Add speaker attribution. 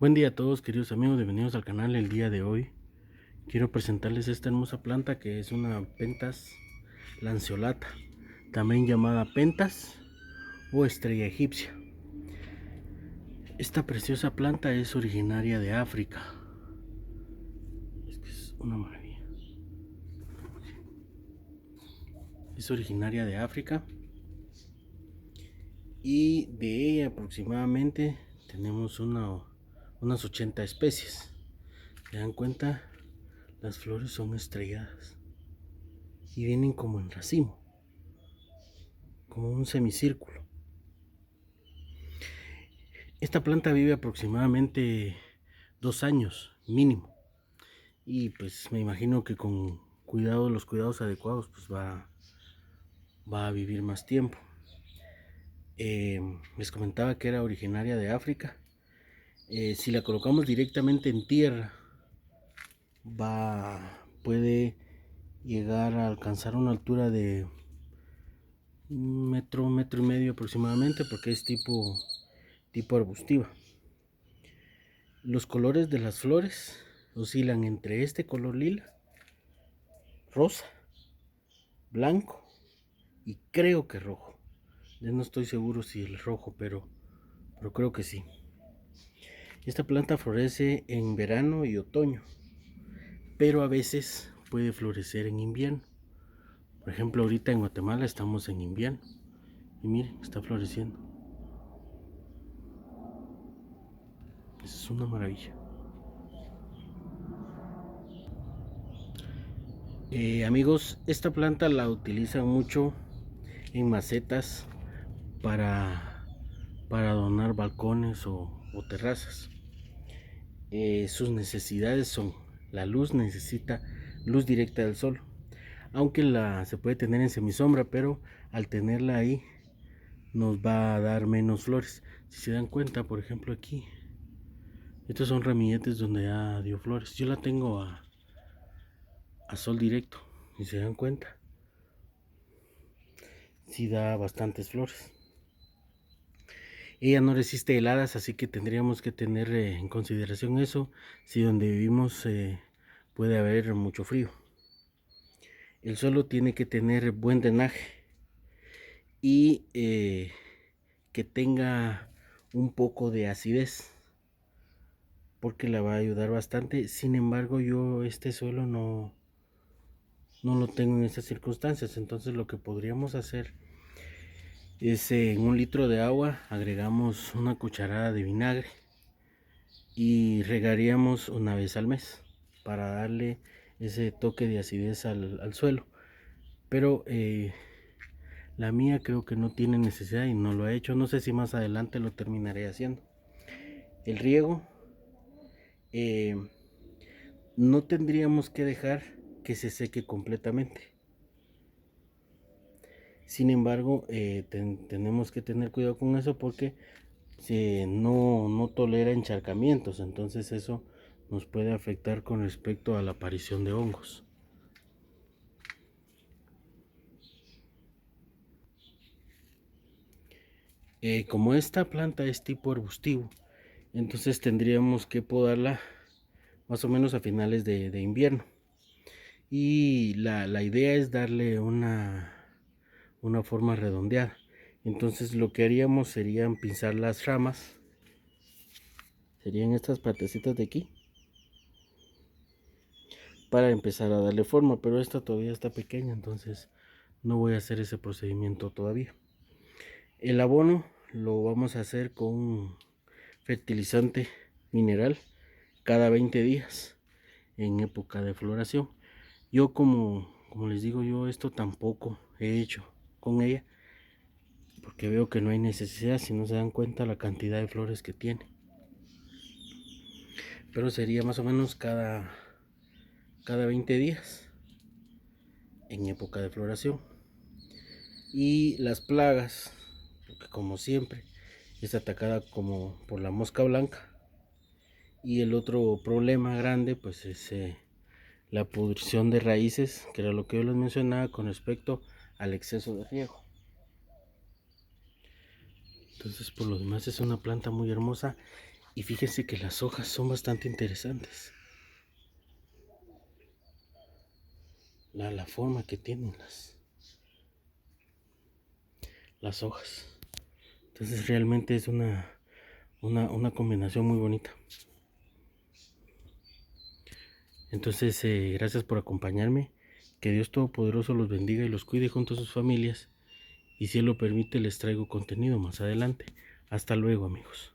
Speaker 1: Buen día a todos queridos amigos, bienvenidos al canal el día de hoy. Quiero presentarles esta hermosa planta que es una pentas lanceolata, también llamada pentas o estrella egipcia. Esta preciosa planta es originaria de África. Es que es una maravilla. Es originaria de África y de ella aproximadamente tenemos una unas 80 especies. ¿Se dan cuenta? Las flores son estrelladas y vienen como en racimo, como un semicírculo. Esta planta vive aproximadamente dos años mínimo y pues me imagino que con cuidado, los cuidados adecuados, pues va, va a vivir más tiempo. Eh, les comentaba que era originaria de África eh, si la colocamos directamente en tierra, va, puede llegar a alcanzar una altura de un metro, metro y medio aproximadamente, porque es tipo, tipo arbustiva. Los colores de las flores oscilan entre este color lila, rosa, blanco y creo que rojo. Ya no estoy seguro si el rojo, pero, pero creo que sí. Esta planta florece en verano y otoño, pero a veces puede florecer en invierno. Por ejemplo, ahorita en Guatemala estamos en invierno y miren, está floreciendo. Es una maravilla. Eh, amigos, esta planta la utilizan mucho en macetas para, para donar balcones o o terrazas. Eh, sus necesidades son la luz necesita luz directa del sol aunque la se puede tener en semisombra pero al tenerla ahí nos va a dar menos flores. Si se dan cuenta por ejemplo aquí estos son ramilletes donde ya dio flores. Yo la tengo a, a sol directo si se dan cuenta. Si da bastantes flores ella no resiste heladas, así que tendríamos que tener eh, en consideración eso, si donde vivimos eh, puede haber mucho frío. El suelo tiene que tener buen drenaje y eh, que tenga un poco de acidez porque la va a ayudar bastante sin embargo yo este suelo no no lo tengo en estas circunstancias entonces lo que podríamos hacer es en un litro de agua agregamos una cucharada de vinagre y regaríamos una vez al mes para darle ese toque de acidez al, suelo. Pero eh, la mía creo que no tiene necesidad y no lo ha hecho. No sé si más adelante lo terminaré haciendo. El riego eh, no tendríamos que dejar que se seque completamente sin embargo, eh, tenemos que tener cuidado con eso porque no, no tolera encharcamientos. Entonces eso nos puede afectar con respecto a la aparición de hongos. Eh, como esta planta es tipo arbustivo, entonces tendríamos que podarla más o menos a finales de, invierno. Y la idea es darle una una forma redondeada. Entonces lo que haríamos sería pinzar las ramas. Serían estas partecitas de aquí. Para empezar a darle forma pero esta todavía está pequeña entonces no voy a hacer ese procedimiento todavía. El abono lo vamos a hacer con fertilizante mineral cada 20 días en época de floración. Yo como como les digo yo esto tampoco he hecho con ella porque veo que no hay necesidad si no se dan cuenta la cantidad de flores que tiene. Pero sería más o menos cada cada 20 días en época de floración. Y las plagas porque como siempre es atacada como por la mosca blanca. Y el otro problema grande pues es eh, la pudrición de raíces que era lo que yo les mencionaba con respecto al exceso de riego. Entonces por lo demás es una planta muy hermosa Y fíjense que las hojas son bastante interesantes. La, la forma que tienen las, las hojas. Entonces realmente es una, una, una combinación muy bonita. Entonces, eh, gracias por acompañarme. Que Dios Todopoderoso los bendiga y los cuide junto a sus familias. Y si Él lo permite, les traigo contenido más adelante. Hasta luego, amigos.